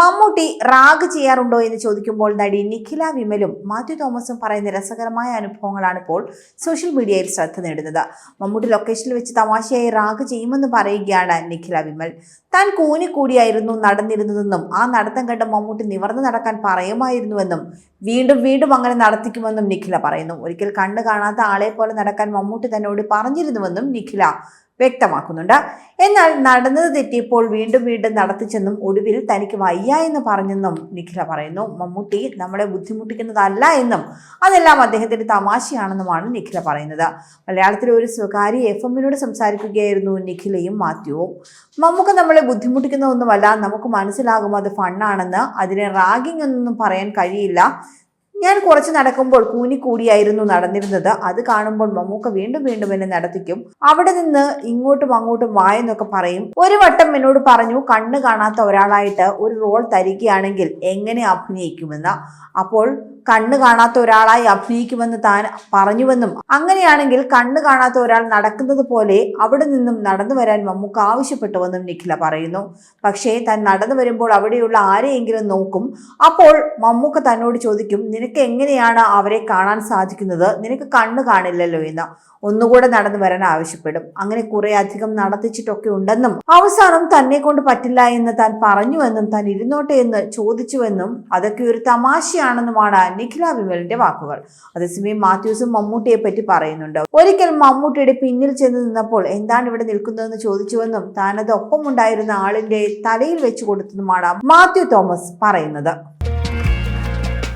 Mammootty rag ചെയ്യാറുണ്ടോ എന്ന് ചോദിക്കുമ്പോൾ നടി നിഖില വിമലും മാത്യു തോമസും പറയുന്ന രസകരമായ അനുഭവങ്ങളാണ് ഇപ്പോൾ സോഷ്യൽ മീഡിയയിൽ ശ്രദ്ധ നേടുന്നത്. മമ്മൂട്ടി ലൊക്കേഷനിൽ വെച്ച് തമാശയായി റാഗ് ചെയ്യുമെന്ന് പറയുകയാണ് നിഖില വിമൽ. താൻ കൂനിക്കൂടിയായിരുന്നു നടന്നിരുന്നതെന്നും ആ നടത്തം കണ്ട് മമ്മൂട്ടി നിവർന്നു നടക്കാൻ പറയുമായിരുന്നുവെന്നും വീണ്ടും വീണ്ടും അങ്ങനെ നടത്തിക്കുമെന്നും നിഖില പറയുന്നു. ഒരിക്കൽ കണ്ടു കാണാത്ത ആളെ പോലെ നടക്കാൻ മമ്മൂട്ടി തന്നോട് പറഞ്ഞിരുന്നുവെന്നും നിഖില വ്യക്തമാക്കുന്നുണ്ട്. എന്നാൽ നടന്നത് തെറ്റിയപ്പോൾ വീണ്ടും വീണ്ടും നടത്തിച്ചെന്നും ഒടുവിൽ തനിക്ക് വയ്യ എന്ന് പറഞ്ഞെന്നും നിഖില പറയുന്നു. മമ്മൂട്ടി നമ്മളെ ബുദ്ധിമുട്ടിക്കുന്നതല്ല എന്നും അതെല്ലാം അദ്ദേഹത്തിന്റെ തമാശയാണെന്നുമാണ് നിഖില പറയുന്നത്. മലയാളത്തിലെ ഒരു സ്വകാര്യ എഫ് എമ്മിനോട് സംസാരിക്കുകയായിരുന്നു നിഖിലയും മാത്യുവും. മമ്മൂക്ക് നമ്മളെ ബുദ്ധിമുട്ടിക്കുന്ന ഒന്നുമല്ല നമുക്ക് മനസ്സിലാകും അത് ഫണ്ണാണെന്ന്. അതിനെ റാഗിംഗ് എന്നൊന്നും പറയാൻ കഴിയില്ല. ഞാൻ കുറച്ച് നടക്കുമ്പോൾ കൂനിക്കൂടിയായിരുന്നു നടന്നിരുന്നത്. അത് കാണുമ്പോൾ മമ്മൂക്ക വീണ്ടും വീണ്ടും എന്നെ നടത്തിക്കും. അവിടെ നിന്ന് ഇങ്ങോട്ടും അങ്ങോട്ടും വായെന്നൊക്കെ പറയും. ഒരു വട്ടം എന്നോട് പറഞ്ഞു കണ്ണ് കാണാത്ത ഒരാളായിട്ട് ഒരു റോൾ തരികയാണെങ്കിൽ എങ്ങനെ അഭിനയിക്കുമെന്ന്? അപ്പോൾ കണ്ണ് കാണാത്ത ഒരാളായി അഭിനയിക്കുമെന്ന് താൻ പറഞ്ഞുവെന്നും അങ്ങനെയാണെങ്കിൽ കണ്ണ് കാണാത്ത ഒരാൾ നടക്കുന്നത് പോലെ അവിടെ നിന്നും നടന്നു വരാൻ മമ്മൂക്ക ആവശ്യപ്പെട്ടുവെന്നും നിഖില പറയുന്നു. പക്ഷേ താൻ നടന്നു വരുമ്പോൾ അവിടെയുള്ള ആരെയെങ്കിലും നോക്കും. അപ്പോൾ മമ്മൂക്ക തന്നോട് ചോദിക്കും നിനക്ക് എങ്ങനെയാണ് അവരെ കാണാൻ സാധിക്കുന്നത്? നിനക്ക് കണ്ണ് കാണില്ലല്ലോ എന്ന്. ഒന്നുകൂടെ നടന്നു വരാൻ ആവശ്യപ്പെടും. അങ്ങനെ കുറെ അധികം നടത്തിച്ചിട്ടൊക്കെ ഉണ്ടെന്നും അവസാനം തന്നെ കൊണ്ട് പറ്റില്ല എന്ന് താൻ പറഞ്ഞുവെന്നും താൻ ഇരുന്നോട്ടെ എന്ന് ചോദിച്ചുവെന്നും അതൊക്കെ ഒരു തമാശയാണെന്നുമാണ് നിഖില വിമലിന്റെ വാക്കുകൾ. അതേസമയം മാത്യൂസും മമ്മൂട്ടിയെ പറ്റി പറയുന്നുണ്ട്. ഒരിക്കൽ മമ്മൂട്ടിയുടെ പിന്നിൽ ചെന്ന് നിന്നപ്പോൾ എന്താണ് ഇവിടെ നിൽക്കുന്നതെന്ന് ചോദിച്ചുവെന്നും താനത് ഒപ്പമുണ്ടായിരുന്ന ആളിന്റെ തലയിൽ വെച്ചു കൊടുത്തതുമാണ് മാത്യു തോമസ് പറയുന്നത്.